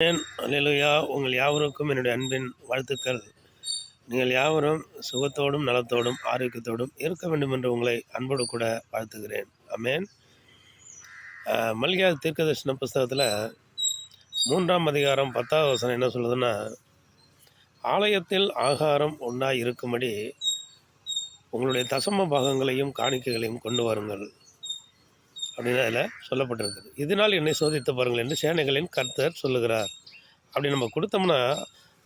அல்லேலூயா. உங்கள் யாவருக்கும் என்னுடைய அன்பின் வாழ்த்துக்கள். நீங்கள் யாவரும் சுகத்தோடும் நலத்தோடும் ஆரோக்கியத்தோடும் இருக்க வேண்டும் என்று உங்களை அன்போடு கூட வாழ்த்துகிறேன். அமேன் மல்கியா தீர்க்கதர்ஷன புஸ்தகத்தில் மூன்றாம் அதிகாரம் பத்தாவது வசனம் என்ன சொல்லுதுன்னா ஆலயத்தில் ஆகாரம் ஒன்றாக இருக்கும்படி உங்களுடைய தசம பாகங்களையும் காணிக்கைகளையும் கொண்டு வாருங்கள். அப்படின்னு அதில் சொல்லப்பட்டிருக்குது. இதனால் என்னை சோதித்து பாருங்கள் என்று சேனைகளின் கர்த்தர் சொல்லுகிறார். அப்படி நம்ம கொடுத்தோம்னா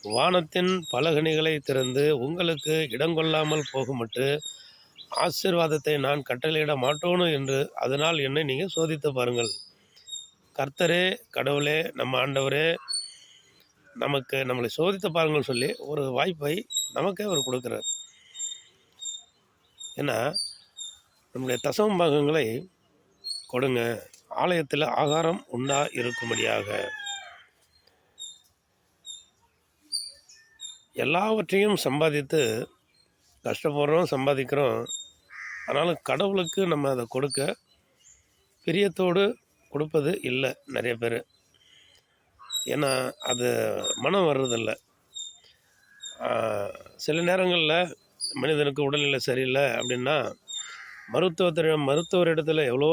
வானத்தின் பலகணிகளை திறந்து உங்களுக்கு இடங்கொள்ளாமல் போகுமட்டு ஆசீர்வாதத்தை நான் கட்டளையிட மாட்டோனு என்று அதனால் என்னை நீங்கள் சோதித்து பாருங்கள். கர்த்தரே கடவுளே நம்ம ஆண்டவரே நமக்கு நம்மளை சோதித்து பாருங்கள் சொல்லி ஒரு வாய்ப்பை நமக்கே அவர் கொடுக்குறார். ஏன்னா நம்முடைய தசவம் பாகங்களை கொடுங்க. ஆலயத்தில் ஆகாரம் உண்டா இருக்கும்படியாக. எல்லாவற்றையும் சம்பாதித்து கஷ்டப்படுறோம் சம்பாதிக்கிறோம். ஆனாலும் கடவுளுக்கு நம்ம அதை கொடுக்க பிரியத்தோடு கொடுப்பது இல்லை நிறைய பேர். ஏன்னா அது மனம் வர்றதில்ல. சில நேரங்களில் மனிதனுக்கு உடல்நிலை சரியில்லை அப்படின்னா மருத்துவத்திடம் மருத்துவர் இடத்துல எவ்வளோ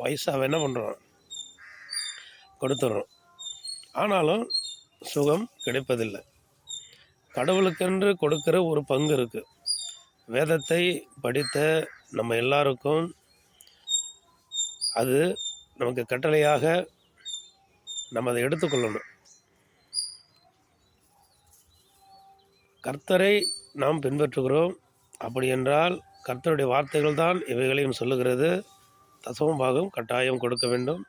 வயசாக என்ன பண்ணுறோம் கொடுத்துட்றோம் ஆனாலும் சுகம் கிடைப்பதில்லை. கடவுளுக்கென்று கொடுக்கிற ஒரு பங்கு இருக்குது வேதத்தை படித்த நம்ம எல்லாருக்கும் அது நமக்கு கட்டளையாக நம்ம அதை எடுத்துக்கொள்ளணும் கர்த்தரை நாம் பின்பற்றுகிறோம். அப்படி என்றால் கர்த்தருடைய வார்த்தைகள் தான் இவைகளையும் சொல்லுகிறது. தசம பாகம் கட்டாயம் கொடுக்க வேண்டும்.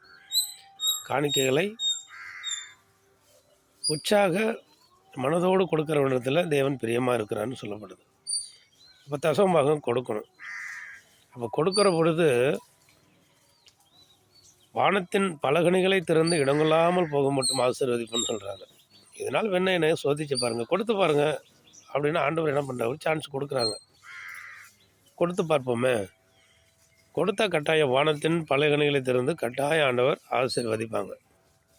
காணிக்கைகளை உற்சாக மனதோடு கொடுக்குற இடத்துல தேவன் பிரியமாக இருக்கிறான்னு சொல்லப்படுது. அப்போ தசம பாகம் கொடுக்கணும். அப்போ கொடுக்குற பொழுது வானத்தின் பலகணிகளை திறந்து இடங்கொள்ளாமல் போக மட்டும் ஆசீர்வதிப்புன்னு சொல்கிறாங்க இதனால் வெண்ணை என்ன சோதிச்சு பாருங்கள் கொடுத்து பாருங்கள் அப்படின்னு ஆண்டவர் என்ன பண்ணுறாரு சான்ஸ் கொடுக்குறாங்க. கொடுத்து பார்ப்போமே. கொடுத்த கட்டாய வானத்தின் பலகணிகளை திறந்து கட்டாய ஆண்டவர் ஆசீர்வதிப்பாங்க.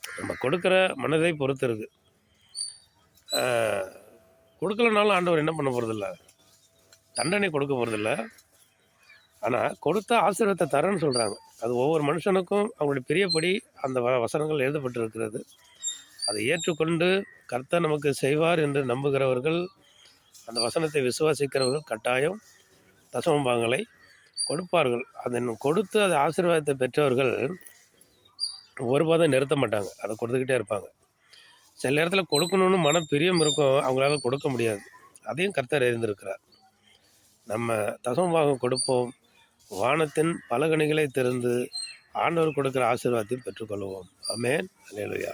நம்ம கொடுக்குற மனதை பொறுத்து இருக்கு. கொடுக்கலனாலும் ஆண்டவர் என்ன பண்ண போகிறதில்ல தண்டனை கொடுக்க போகிறதில்ல ஆனால் கொடுத்த ஆசீர்வாதத்தை தரேன்னு சொல்கிறாங்க அது ஒவ்வொரு மனுஷனுக்கும் அவங்களுடைய பிரியப்படி அந்த வ- வசனங்கள் எழுதப்பட்டு இருக்கிறது அதை ஏற்றுக்கொண்டு கர்த்தர் நமக்கு செய்வார் என்று நம்புகிறவர்கள் அந்த வசனத்தை விசுவாசிக்கிறவர்கள் கட்டாயம் தசமபாகங்களை கொடுப்பார்கள். அதன் கொடுத்து அதை ஆசீர்வாதத்தை பெற்றவர்கள் ஒருபோதும் நிறுத்த மாட்டாங்க. அதை கொடுத்துக்கிட்டே இருப்பாங்க. சில நேரத்தில் கொடுக்கணும்னு மன பிரியம் இருக்கும். அவங்களால கொடுக்க முடியாது. அதையும் கர்த்தர் இருந்திருக்கிறார் நம்ம தசமபாகம் கொடுப்போம். வானத்தின் பலகணிகளை திறந்து ஆண்டவர் கொடுக்கிற ஆசீர்வாதத்தை பெற்றுக்கொள்வோம். அமேன் அலையலுயா